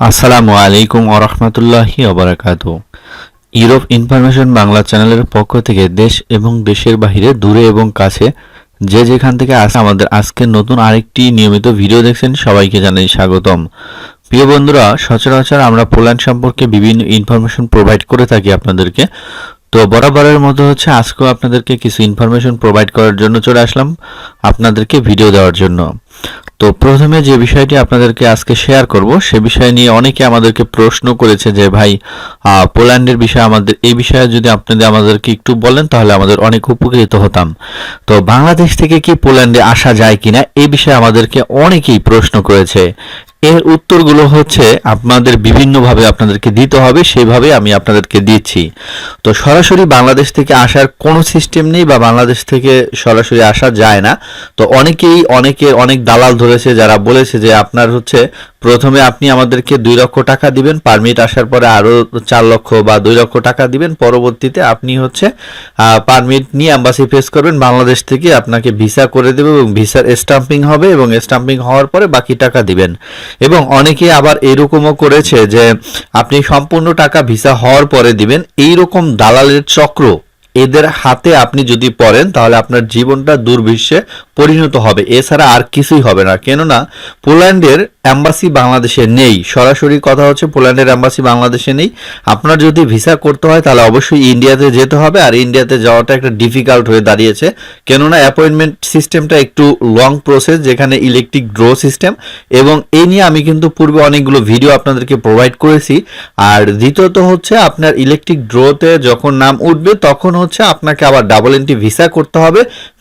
আসসালামু আলাইকুম ওরহমতুল্লাহি ওবরাকাত ইউরোপ ইনফরমেশন বাংলা চ্যানেলের পক্ষ থেকে দেশ এবং দেশের বাইরে দূরে এবং কাছে যে যেখান থেকে আসে আমাদের আজকে নতুন আরেকটি নিয়মিত ভিডিও দেখছেন, সবাইকে জানাই স্বাগতম। প্রিয় বন্ধুরা, সচরাচর আমরা পোল্যান্ড সম্পর্কে বিভিন্ন ইনফরমেশন প্রোভাইড করে থাকি আপনাদেরকে। তো বরাবরের মতো হচ্ছে আজকেও আপনাদেরকে কিছু ইনফরমেশন প্রোভাইড করার জন্য চলে আসলাম আপনাদেরকে ভিডিও দেওয়ার জন্য। তো প্রথমে যে বিষয়টি আপনাদেরকে আজকে শেয়ার করব, সে বিষয় নিয়ে অনেকে আমাদেরকে প্রশ্ন করেছে যে, ভাই পোল্যান্ডের বিষয়ে আমাদের, এই বিষয়ে যদি আপনাদের, আমাদেরকে একটু বলেন, তাহলে আমাদের অনেক উপকৃত হতাম। তো বাংলাদেশ থেকে কি পোল্যান্ডে আসা যায় কিনা এই বিষয়ে আমাদেরকে অনেকেই প্রশ্ন করেছে। এর উত্তরগুলো হচ্ছে আপনাদের বিভিন্নভাবে আপনাদেরকে দিতে হবে, সেভাবে আমি আপনাদেরকে দিচ্ছি। তো সরাসরি বাংলাদেশ থেকে আসার কোনো সিস্টেম নেই বা বাংলাদেশ থেকে সরাসরি আসা যায় না। তো অনেকেই অনেকে অনেক দালাল ধরেছে যারা বলেছে যে আপনার হচ্ছে প্রথমে আপনি আমাদেরকে দুই লক্ষ টাকা দিবেন পারমিট আসার পরে আরও চার লক্ষ বা দুই লক্ষ টাকা দিবেন, পরবর্তীতে আপনি হচ্ছে পারমিট নিয়ে অ্যাম্বাসি ফেস করবেন, বাংলাদেশ থেকে আপনাকে ভিসা করে দেবে এবং ভিসার স্টাম্পিং হবে এবং স্টাম্পিং হওয়ার পরে বাকি টাকা দিবেন। এবং অনেকে আবার এরকমও করেছে যে, আপনি সম্পূর্ণ টাকা ভিসা হওয়ার পরে দিবেন এই রকম দালালের চক্র এদের হাতে আপনি যদি পড়েন, তাহলে আপনার জীবনটা দুর্বিশ্বে পরিণত হবে। এছাড়া আর কিছুই হবে না। কেননা, পোল্যান্ডের অ্যাম্বাসি বাংলাদেশে নেই। সরাসরি কথা হচ্ছে, পোল্যান্ডের অ্যাম্বাসি বাংলাদেশে নেই। আপনার যদি ভিসা করতে হয়, তাহলে অবশ্যই ইন্ডিয়াতে যেতে হবে। আর ইন্ডিয়াতে যাওয়াটা একটা ডিফিকাল্ট হয়ে দাঁড়িয়েছে। কেননা অ্যাপয়েন্টমেন্ট সিস্টেমটা একটু লং প্রসেস যেখানে ইলেকট্রিক ড্র সিস্টেম এবং এই নিয়ে আমি কিন্তু পূর্বে অনেকগুলো ভিডিও আপনাদেরকে প্রোভাইড করেছি। আর দ্বিতীয়ত হচ্ছে, আপনার ইলেকট্রিক ড্রোতে যখন নাম উঠবে, তখন হচ্ছে আপনাকে আবার ডাবল এন্ট্রি ভিসা করতে হবে।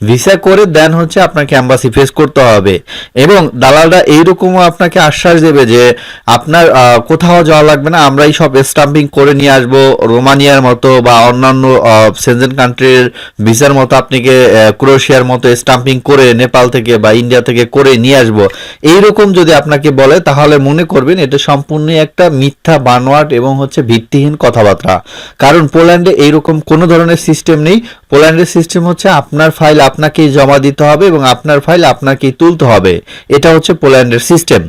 ভিসা করে দেন হচ্ছে আপনাকে অ্যাম্বাসি ফেস করতে হবে। এবং দালালরা এইরকমও আপনাকে আশ্বাস দেবে যে, আপনার কোথাও যাওয়া লাগবে না, আমরাই সব স্টাম্পিং করে নিয়ে আসব। রোমানিয়ার মতো বা অন্যান্য সেনজেন কান্ট্রির ভিসার মতো আপনাকে ক্রোয়েশিয়ার মতো স্টাম্পিং করে নেপাল থেকে বা ইন্ডিয়া থেকে করে নিয়ে আসব। এইরকম যদি আপনাকে বলে, তাহলে মনে করবেন এটা সম্পূর্ণই একটা মিথ্যা, বানোয়াট এবং হচ্ছে ভিত্তিহীন কথাবার্তা। কারণ পোল্যান্ডে এইরকম কোনো ধরনের সিস্টেম নেই। পোল্যান্ডের সিস্টেম হচ্ছে আপনার ফাইল আপনাকেই জমা দিতে হবে এবং আপনার ফাইল আপনাকেই তুলতে হবে। এটা হচ্ছে পোল্যান্ডের সিস্টেম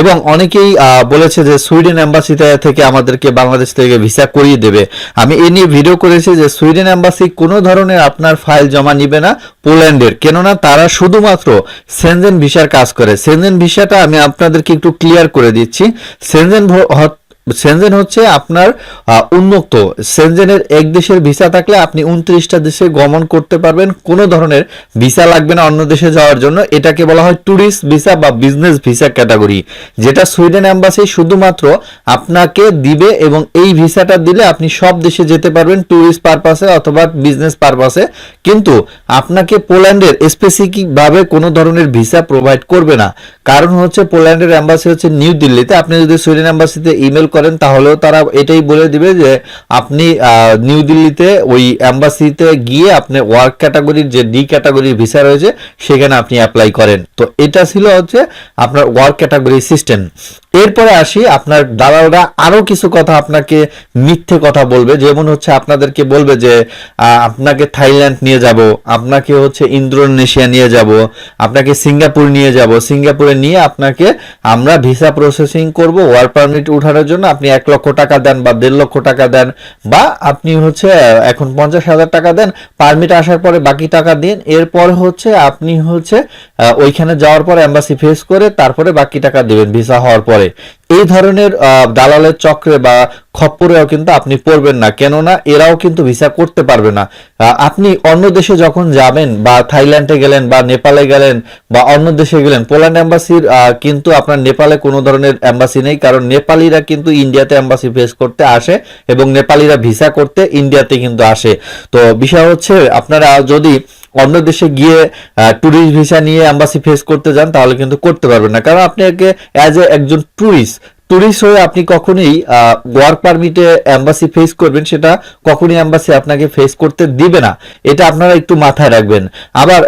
এবং অনেকেই বলেছে যে সুইডেন অ্যাম্বাসিতে থেকে আমাদেরকে বাংলাদেশ থেকে ভিসা করিয়ে দেবে। আমি এ নিয়ে ভিডিও করেছি যে সুইডেন অ্যাম্বাসি কোনো ধরনের আপনার ফাইল জমা নিবে না পোল্যান্ডের। কেননা তারা শুধুমাত্র সেনজেন ভিসার কাজ করে। সেনজেন ভিসাটা আমি আপনাদেরকে একটু ক্লিয়ার করে দিচ্ছি। সেনজেন সেনজেন হচ্ছে আপনার উন্মুক্ত। সেনজেনের এক দেশের ভিসা থাকলে আপনি উনত্রিশটা দেশে গমন করতে পারবেন। কোনো ধরনের ভিসা লাগবে না অন্য দেশে যাওয়ার জন্য। এটাকে বলা হয় ট্যুরিস্ট ভিসা বা বিজনেস ভিসা ক্যাটাগরি। যেটা সুইডেন অ্যাম্বাসি শুধুমাত্র আপনাকে দিবে এবং এই ভিসাটা দিলে আপনি সব দেশে যেতে পারবেন ট্যুরিস্ট পারপাসে অথবা বিজনেস পারপাসে। কিন্তু আপনাকে পোল্যান্ডের স্পেসিফিকভাবে কোনো ধরনের ভিসা প্রোভাইড করবে না। কারণ হচ্ছে পোল্যান্ডের অ্যাম্বাসি হচ্ছে নিউ দিল্লিতে। আপনি যদি সুইডেন অ্যাম্বাসিতে ইমেল করেন, তাহলেও তারা এটাই বলে দিবে যে আপনি নিউ দিল্লিতে ওই অ্যাম্বাসিতে গিয়ে আপনি ওয়ার্ক ক্যাটাগরির যে ডি ক্যাটাগরির ভিসা রয়েছে, সেখানে আপনি অ্যাপ্লাই করেন। তো এটা ছিল হচ্ছে আপনার ওয়ার্ক ক্যাটাগরি সিস্টেম এরপরে আসি, আপনার দালালরা আরও কিছু কথা আপনাকে মিথ্যে কথা বলবে। যেমন হচ্ছে আপনাদেরকে বলবে যে আপনাকে থাইল্যান্ড নিয়ে যাব, আপনাকে হচ্ছে ইন্দোনেশিয়া নিয়ে যাব, আপনাকে সিঙ্গাপুর নিয়ে যাব। সিঙ্গাপুরে নিয়ে আপনাকে আমরা ভিসা প্রসেসিং করব ওয়ার্ক পারমিট উঠানোর জন্য। আপনি এক লক্ষ টাকা দেন বা দেড় লক্ষ টাকা দেন বা আপনি হচ্ছে এখন পঞ্চাশ হাজার টাকা দেন পারমিট আসার পরে বাকি টাকা দিন, এরপর হচ্ছে আপনি হচ্ছে ওইখানে যাওয়ার পর অ্যাম্বাসি ফেস করে তারপরে বাকি টাকা দেবেন ভিসা হওয়ার পরে। এই ধরনের দালালের চক্রে বা খপ্পরেও কিন্তু আপনি পড়বেন না। কেননা এরাও কিন্তু ভিসা করতে পারবে না। আপনি অন্য দেশে যখন যাবেন বা থাইল্যান্ডে গেলেন বা নেপালে গেলেন বা অন্য দেশে গেলেন, পোল্যান্ড এম্বাসির কিন্তু আপনার নেপালে কোনো ধরনের অ্যাম্বাসি নেই, কারণ নেপালিরা কিন্তু ইন্ডিয়াতে অ্যাম্বাসি ফেস করতে আসে এবং নেপালিরা ভিসা করতে ইন্ডিয়াতে কিন্তু আসে। তো বিষয় হচ্ছে, আপনারা যদি অন্য দেশে গিয়ে টুরিস্ট ভিসা নিয়ে অ্যাম্বাসি ফেস করতে যান, তাহলে কিন্তু করতে পারবেন না। কারণ আপনি অ্যাজ এ একজন ট্যুরিস্ট ট্যুরিস্ট হয়ে আপনি কখনোই ওয়ার্ক পারমিটে অ্যাম্বাসি ফেস করবেন, সেটা কখনোই অ্যাম্বাসি আপনাকে ফেস করতে দিবে না। এটা আপনারা একটু মাথায় রাখবেন। আবার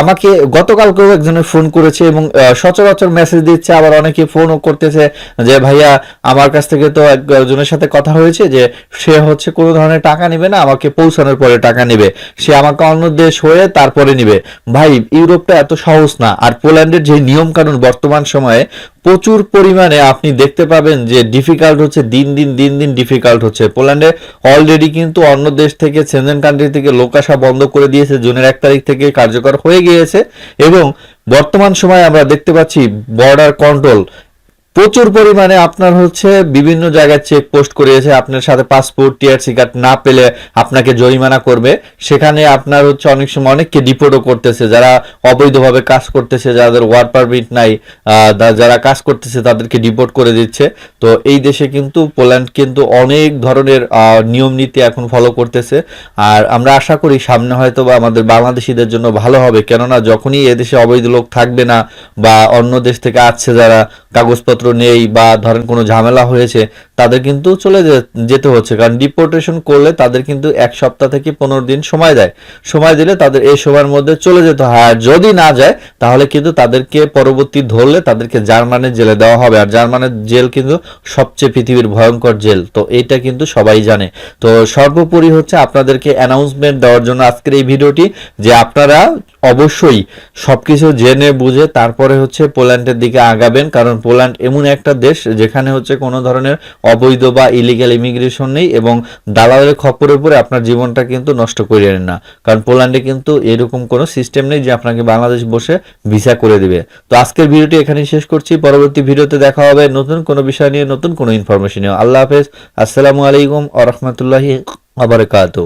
আমাকে গতকালকেও একজনের ফোন করেছে এবং সচরাচর মেসেজ দিচ্ছে, আবার অনেকে ফোনও করতেছে যে, ভাইয়া, আমার কাছ থেকে তো একজনের সাথে কথা হয়েছে যে, সে হচ্ছে কোনো ধরনের টাকা নেবে না, আমাকে পৌঁছানোর পরে টাকা নেবে। সে আমাকে অন্য দেশ হয়ে তারপরে নিবে। ভাই, ইউরোপটা এত সহজ না। আর পোল্যান্ডের যে নিয়ম কানুন বর্তমান সময়ে প্রচুর পরিমাণে আপনি দেখতে পাবেন যে ডিফিকাল্ট হচ্ছে, দিন দিন দিন দিন ডিফিকাল্ট হচ্ছে। পোল্যান্ডে অলরেডি কিন্তু অন্য দেশ থেকে সেনজেন কান্ট্রি থেকে লোক আসা বন্ধ করে দিয়েছে, জুনের এক তারিখ থেকে কার্যকর হয়ে গিয়েছে এবং বর্তমান সময়ে আমরা দেখতে পাচ্ছি বর্ডার কন্ট্রোল প্রচুর পরিমাণে আপনার হচ্ছে বিভিন্ন জায়গায় চেক পোস্ট করিয়েছে, আপনার সাথে পাসপোর্ট টিআরসি কার্ড না পেলে আপনাকে জরিমানা করবে। সেখানে আপনার হচ্ছে অনেক সময় অনেককে ডিপোর্টও করতেছে, যারা অবৈধভাবে কাজ করতেছে, যাদের ওয়ার্ক পারমিট নাই যারা কাজ করতেছে, তাদেরকে ডিপোর্ট করে দিচ্ছে। তো এই দেশে কিন্তু পোল্যান্ড কিন্তু অনেক ধরনের নিয়ম নীতি এখন ফলো করতেছে। আর আমরা আশা করি সামনে হয়তো বা আমাদের বাংলাদেশিদের জন্য ভালো হবে, কেননা যখনই এদেশে অবৈধ লোক থাকবে না বা অন্য দেশ থেকে আসছে যারা কাগজপত্র নেই বা ধরেন কোনো ঝামেলা হয়েছে তাদের কিন্তু চলে যেতে হচ্ছে। কারণ ডিপোর্টেশন করলে তাদের কিন্তু এক সপ্তাহ থেকে পনেরো দিন সময় দেয়। সময় দিলে তাদের এই সময়ের মধ্যে চলে যেতে হয়। আর যদি না যায়, তাহলে কিন্তু তাদেরকে পরবর্তী ধরলে তাদেরকে জার্মানের জেলে দেওয়া হবে। আর জার্মানের জেল কিন্তু সবচেয়ে পৃথিবীর ভয়ঙ্কর জেল। তো এইটা কিন্তু সবাই জানে। তো সর্বোপরি হচ্ছে আপনাদেরকে অ্যানাউন্সমেন্ট দেওয়ার জন্য আজকের এই ভিডিওটি, যে আপনারা অবশ্যই সবকিছু জেনে বুঝে তারপরে হচ্ছে পোল্যান্ডের দিকে আগাবেন। কারণ পোল্যান্ড এমন একটা দেশ যেখানে হচ্ছে কোনো ধরনের অবৈধ বা ইলিগাল ইমিগ্রেশন নেই এবং দালালের খপ্পরে পড়ে আপনার জীবনটা কিন্তু নষ্ট করিয়ে না। কারণ পোল্যান্ডে কিন্তু এরকম কোনো সিস্টেম নেই যে আপনাকে বাংলাদেশ বসে ভিসা করে দিবে। তো আজকের ভিডিওটি এখানে শেষ করছি। পরবর্তী ভিডিওতে দেখা হবে নতুন কোনো বিষয় নিয়ে, নতুন কোনো ইনফরমেশন নিয়ে। আল্লাহ হাফেজ। আসসালামু আলাইকুম আ রহমতুল্লাহি আবরকাত